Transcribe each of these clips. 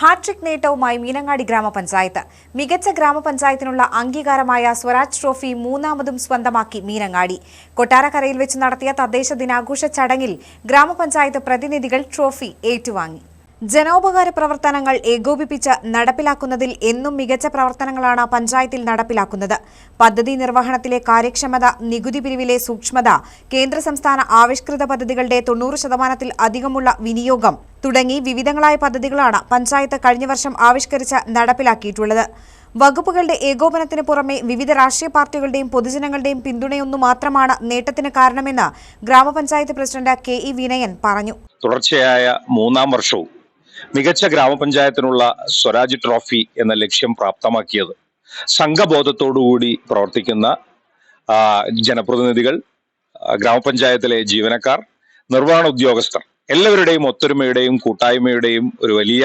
Hat trick നേട്ടവുമായി Meenangadi ഗ്രാമപഞ്ചായത്ത്. മികച്ച ഗ്രാമപഞ്ചായത്തിനുള്ള അംഗീകാരമായ Swaraj trophy മൂന്നാമതും സ്വന്തമാക്കി മീനങ്ങാടി. കൊട്ടാരക്കരയിൽ വെച്ച് നടത്തിയ തദ്ദേശ ദിനാഘോഷ ചടങ്ങിൽ ഗ്രാമപഞ്ചായത്ത് പ്രതിനിധികൾ ട്രോഫി ഏറ്റുവാങ്ങി. ജനോപകാര പ്രവർത്തനങ്ങൾ ഏകോപിപ്പിച്ച് നടപ്പിലാക്കുന്നതിൽ എന്നും മികച്ച പ്രവർത്തനങ്ങളാണ് പഞ്ചായത്തിൽ നടപ്പിലാക്കുന്നത്. പദ്ധതി നിർവഹണത്തിലെ കാര്യക്ഷമത നികുതി പിരിവിലെ സൂക്ഷ്മത കേന്ദ്ര സംസ്ഥാന ആവിഷ്കൃത പദ്ധതികളുടെ തൊണ്ണൂറ് ശതമാനത്തിൽ അധികമുള്ള വിനിയോഗം തുടങ്ങി വിവിധങ്ങളായ പദ്ധതികളാണ് പഞ്ചായത്ത് കഴിഞ്ഞ വർഷം ആവിഷ്കരിച്ച് നടപ്പിലാക്കിയിട്ടുള്ളത്. വകുപ്പുകളുടെ ഏകോപനത്തിന് പുറമെ വിവിധ രാഷ്ട്രീയ പാർട്ടികളുടെയും പൊതുജനങ്ങളുടെയും പിന്തുണയൊന്നു മാത്രമാണ് നേട്ടത്തിന് കാരണമെന്ന് ഗ്രാമപഞ്ചായത്ത് പ്രസിഡന്റ് കെ ഇ വിനയൻ പറഞ്ഞു. തുടർച്ചയായ മൂന്നാം വർഷവും മികച്ച ഗ്രാമപഞ്ചായത്തിനുള്ള സ്വരാജ് ട്രോഫി എന്ന ലക്ഷ്യം പ്രാപ്തമാക്കിയത്. സംഘബോധത്തോടുകൂടി പ്രവർത്തിക്കുന്ന ജനപ്രതിനിധികൾ ഗ്രാമപഞ്ചായത്തിലെ ജീവനക്കാർ നിർവഹണ ഉദ്യോഗസ്ഥർ എല്ലാവരുടെയും ഒത്തൊരുമയുടെയും കൂട്ടായ്മയുടെയും ഒരു വലിയ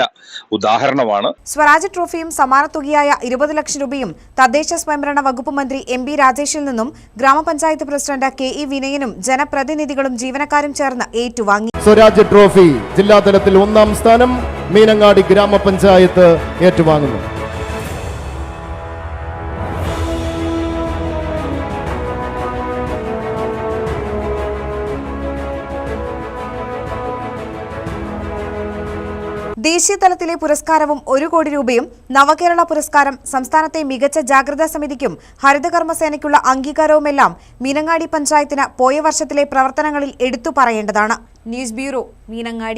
ഉദാഹരണമാണ്. സ്വരാജ് ട്രോഫിയും സമാനത്തുകയായ ഇരുപത് ലക്ഷം രൂപയും തദ്ദേശ സ്വയംഭരണ വകുപ്പ് മന്ത്രി എം ബി രാജേഷിൽ നിന്നും ഗ്രാമപഞ്ചായത്ത് പ്രസിഡന്റ് കെ ഇ വിനയനും ജനപ്രതിനിധികളും ജീവനക്കാരും ചേർന്ന് ഏറ്റുവാങ്ങി. സ്വരാജ് ട്രോഫി ജില്ലാതലത്തിൽ ഒന്നാം സ്ഥാനം മീനങ്ങാടി ഗ്രാമപഞ്ചായത്ത് ഏറ്റുവാങ്ങുന്നു. ദേശീയ തലത്തിലെ പുരസ്കാരവും ഒരു കോടി രൂപയും നവകേരള പുരസ്കാരം സംസ്ഥാനത്തെ മികച്ച ജാഗ്രതാ സമിതിക്കും ഹരിതകർമ്മസേനയ്ക്കുള്ള അംഗീകാരവുമെല്ലാം മീനങ്ങാടി പഞ്ചായത്തിന് പോയ വർഷത്തിലെ പ്രവർത്തനങ്ങളിൽ എടുത്തു പറയേണ്ടതാണ്. News bureau Meenangadi.